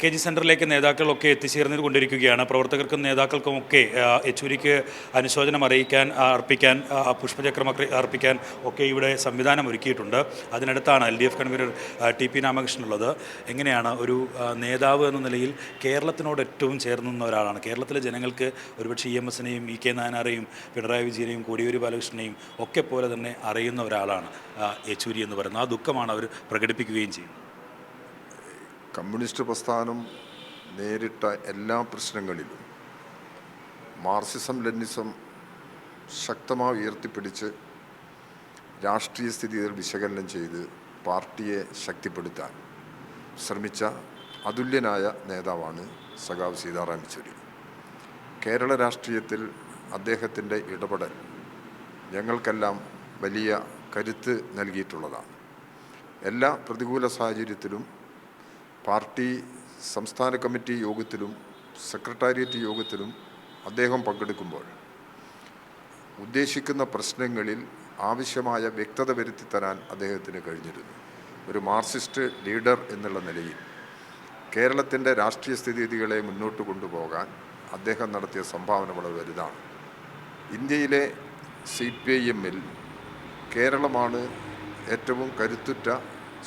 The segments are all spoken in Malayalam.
കെ ജി സെന്ററിലേക്ക് നേതാക്കളൊക്കെ എത്തിച്ചേർന്നു കൊണ്ടിരിക്കുകയാണ്. പ്രവർത്തകർക്കും നേതാക്കൾക്കും ഒക്കെ യെച്ചൂരിക്ക് അനുശോചനം അറിയിക്കാൻ അർപ്പിക്കാൻ പുഷ്പചക്രം അർപ്പിക്കാൻ ഒക്കെ ഇവിടെ സംവിധാനം ഒരുക്കിയിട്ടുണ്ട്. അതിനടുത്താണ് L D F convener T P Ramakrishnan ഉള്ളത് എങ്ങനെയാണ് ഒരു നേതാവ് എന്ന നിലയിൽ കേരളത്തിനോട് ഏറ്റവും ചേർന്നു നിന്ന ഒരാളാണ്? കേരളത്തിലെ ജനങ്ങൾക്ക് ഒരുപക്ഷെ ഇ എം എസിനെയും ഇ കെ നായനാരെയും പിണറായി വിജയനെയും കോടിയേരി ബാലകൃഷ്ണനെയും ഒക്കെ പോലെ തന്നെ അറിയുന്ന ഒരാളാണ് യെച്ചൂരി എന്ന് പറയുന്നത്. ആ ദുഃഖമാണ് അവർ പ്രകടിപ്പിക്കുകയും ചെയ്യുന്നത്. കമ്മ്യൂണിസ്റ്റ് പ്രസ്ഥാനം നേരിട്ട എല്ലാ പ്രശ്നങ്ങളിലും മാർസിസം ലെനിസം ശക്തമായി ഉയർത്തിപ്പിടിച്ച് രാഷ്ട്രീയ സ്ഥിതികൾ വിശകലനം ചെയ്ത് പാർട്ടിയെ ശക്തിപ്പെടുത്താൻ ശ്രമിച്ച അതുല്യനായ നേതാവാണ് സഖാവ് സീതാറാം യെച്ചൂരി. കേരള രാഷ്ട്രീയത്തിൽ അദ്ദേഹത്തിന്റെ ഇടപെടൽ ഞങ്ങൾക്കെല്ലാം വലിയ കരുത്ത് നൽകിയിട്ടുള്ളതാണ്. എല്ലാ പ്രതികൂല സാഹചര്യത്തിലും പാർട്ടി സംസ്ഥാന കമ്മിറ്റി യോഗത്തിലും സെക്രട്ടേറിയറ്റ് യോഗത്തിലും അദ്ദേഹം പങ്കെടുക്കുമ്പോൾ ഉദ്ദേശിക്കുന്ന പ്രശ്നങ്ങളിൽ ആവശ്യമായ വ്യക്തത വരുത്തി തരാൻ അദ്ദേഹത്തിന് കഴിഞ്ഞിരുന്നു. ഒരു മാർക്സിസ്റ്റ് ലീഡർ എന്നുള്ള നിലയിൽ കേരളത്തിന്റെ രാഷ്ട്രീയ സ്ഥിതിഗതികളെ മുന്നോട്ട് കൊണ്ടുപോകാൻ അദ്ദേഹം നടത്തിയ സംഭാവന വളരെ വലുതാണ്. ഇന്ത്യയിലെ സി പി ഐ എമ്മിൽ കേരളമാണ് ഏറ്റവും കരുത്തുറ്റ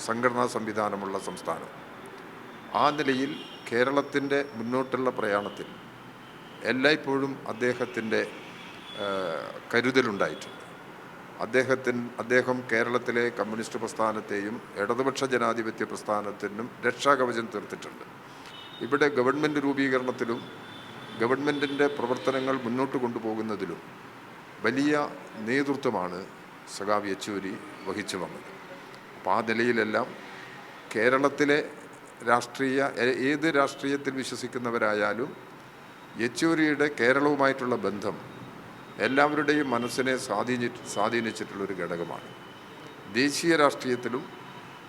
സംഘടനാ സംവിധാനമുള്ള സംസ്ഥാനം. ആ നിലയിൽ കേരളത്തിന്റെ മുന്നോട്ടുള്ള പ്രയാണത്തിൽ എല്ലായ്പ്പോഴും അദ്ദേഹത്തിന്റെ കരുതലുണ്ടായിട്ടുണ്ട്. അദ്ദേഹത്തിന് അദ്ദേഹം കേരളത്തിലെ കമ്മ്യൂണിസ്റ്റ് പ്രസ്ഥാനത്തെയും ഇടതുപക്ഷ ജനാധിപത്യ പ്രസ്ഥാനത്തിനും രക്ഷാകവചം തീർത്തിട്ടുണ്ട്. ഇവിടെ ഗവൺമെന്റ് രൂപീകരണത്തിലും ഗവൺമെന്റിന്റെ പ്രവർത്തനങ്ങൾ മുന്നോട്ട് കൊണ്ടുപോകുന്നതിലും വലിയ നേതൃത്വമാണ് സഖാവ് യെച്ചൂരി വഹിച്ചു വന്നത്. അപ്പോൾ ആ നിലയിലെല്ലാം കേരളത്തിലെ രാഷ്ട്രീയ ഏത് രാഷ്ട്രീയത്തിൽ വിശ്വസിക്കുന്നവരായാലും യെച്ചൂരിയുടെ കേരളവുമായിട്ടുള്ള ബന്ധം എല്ലാവരുടെയും മനസ്സിനെ സ്വാധീനി സ്വാധീനിച്ചിട്ടുള്ളൊരു ഘടകമാണ്. ദേശീയ രാഷ്ട്രീയത്തിലും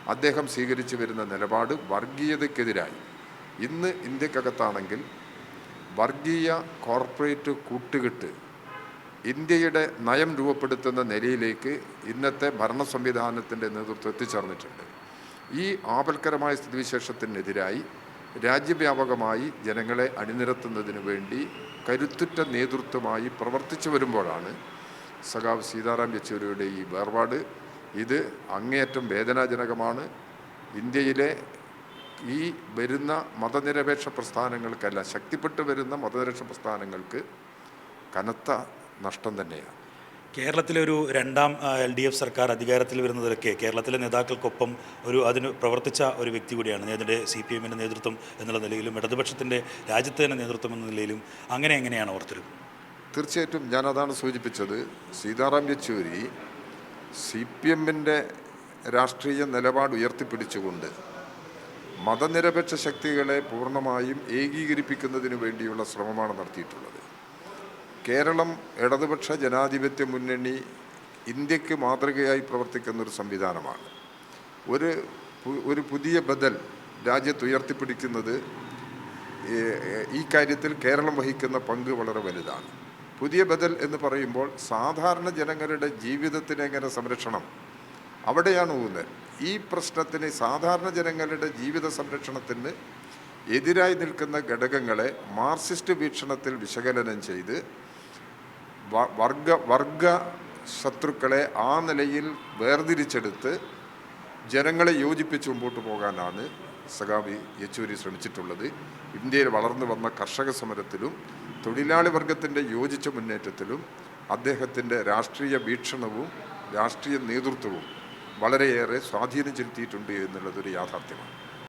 അദ്ദേഹം സ്വീകരിച്ചു വരുന്ന നിലപാട് വർഗീയതയ്ക്കെതിരായി. ഇന്ന് ഇന്ത്യക്കകത്താണെങ്കിൽ വർഗീയ കോർപ്പറേറ്റ് കൂട്ടുകെട്ട് ഇന്ത്യയുടെ നയം രൂപപ്പെടുത്തുന്ന നിലയിലേക്ക് ഇന്നത്തെ ഭരണ സംവിധാനത്തിന്റെ നേതൃത്വം എത്തിച്ചേർന്നിട്ടുണ്ട് ഈ ആപൽക്കരമായ സ്ഥിതിവിശേഷത്തിനെതിരായി രാജ്യവ്യാപകമായി ജനങ്ങളെ അണിനിരത്തുന്നതിന് വേണ്ടി കരുത്തുറ്റ നേതൃത്വമായി പ്രവർത്തിച്ചു വരുമ്പോഴാണ് സഖാവ് സീതാറാം യെച്ചൂരിയുടെ ഈ വേർപാട്. ഇത് അങ്ങേയറ്റം വേദനാജനകമാണ്. ഇന്ത്യയിലെ ഈ വരുന്ന മതനിരപേക്ഷ പ്രസ്ഥാനങ്ങൾക്കല്ല ശക്തിപ്പെട്ടു വരുന്ന മതനിരപേക്ഷ പ്രസ്ഥാനങ്ങൾക്ക് കനത്ത നഷ്ടം തന്നെയാണ്. കേരളത്തിലെ ഒരു രണ്ടാം എൽ ഡി എഫ് സർക്കാർ അധികാരത്തിൽ വരുന്നതിലൊക്കെ കേരളത്തിലെ നേതാക്കൾക്കൊപ്പം ഒരു അതിന് പ്രവർത്തിച്ച ഒരു വ്യക്തി കൂടിയാണ്. അതിന്റെ സി പി എമ്മിന്റെ നേതൃത്വം എന്നുള്ള നിലയിലും ഇടതുപക്ഷത്തിന്റെ രാജ്യത്തെ തന്നെ നേതൃത്വം എന്ന നിലയിലും അങ്ങനെ എങ്ങനെയാണ് ഓർത്തരും തീർച്ചയായിട്ടും ഞാനതാണ് സൂചിപ്പിച്ചത്. സീതാറാം യെച്ചൂരി സി പി എമ്മിന്റെ രാഷ്ട്രീയ നിലപാട് ഉയർത്തിപ്പിടിച്ചുകൊണ്ട് മതനിരപേക്ഷ ശക്തികളെ പൂർണമായും ഏകീകരിപ്പിക്കുന്നതിന് വേണ്ടിയുള്ള ശ്രമമാണ് നടത്തിയിട്ടുള്ളത്. കേരളം ഇടതുപക്ഷ ജനാധിപത്യ മുന്നണി ഇന്ത്യയ്ക്ക് മാതൃകയായി പ്രവർത്തിക്കുന്ന ഒരു സംവിധാനമാണ്. ഒരു ഒരു പുതിയ ബദൽ രാജ്യത്ത് ഉയർത്തിപ്പിടിക്കുന്നത് ഈ- കാര്യത്തിൽ കേരളം വഹിക്കുന്ന പങ്ക് വളരെ വലുതാണ്. പുതിയ ബദൽ എന്ന് പറയുമ്പോൾ സാധാരണ ജനങ്ങളുടെ ജീവിതത്തിന് എങ്ങനെ സംരക്ഷണം? അവിടെയാണ് ഊന്നൽ. ഈ പ്രശ്നത്തിന് സാധാരണ ജനങ്ങളുടെ ജീവിത സംരക്ഷണത്തിന് എതിരായി നിൽക്കുന്ന ഘടകങ്ങളെ മാർക്സിസ്റ്റ് വീക്ഷണത്തിൽ വിശകലനം ചെയ്ത് വർഗ വർഗ ശത്രുക്കളെ ആ നിലയിൽ വേർതിരിച്ചെടുത്ത് ജനങ്ങളെ യോജിപ്പിച്ച് മുമ്പോട്ട് പോകാനാണ് സഖാബി യെച്ചൂരി ശ്രമിച്ചിട്ടുള്ളത്. ഇന്ത്യയിൽ വളർന്നു വന്ന കർഷക സമരത്തിലും തൊഴിലാളി വർഗത്തിന്റെ യോജിച്ച മുന്നേറ്റത്തിലും അദ്ദേഹത്തിന്റെ രാഷ്ട്രീയ വീക്ഷണവും രാഷ്ട്രീയ നേതൃത്വവും വളരെയേറെ സ്വാധീനം ചെലുത്തിയിട്ടുണ്ട് എന്നുള്ളതൊരു യാഥാർത്ഥ്യമാണ്.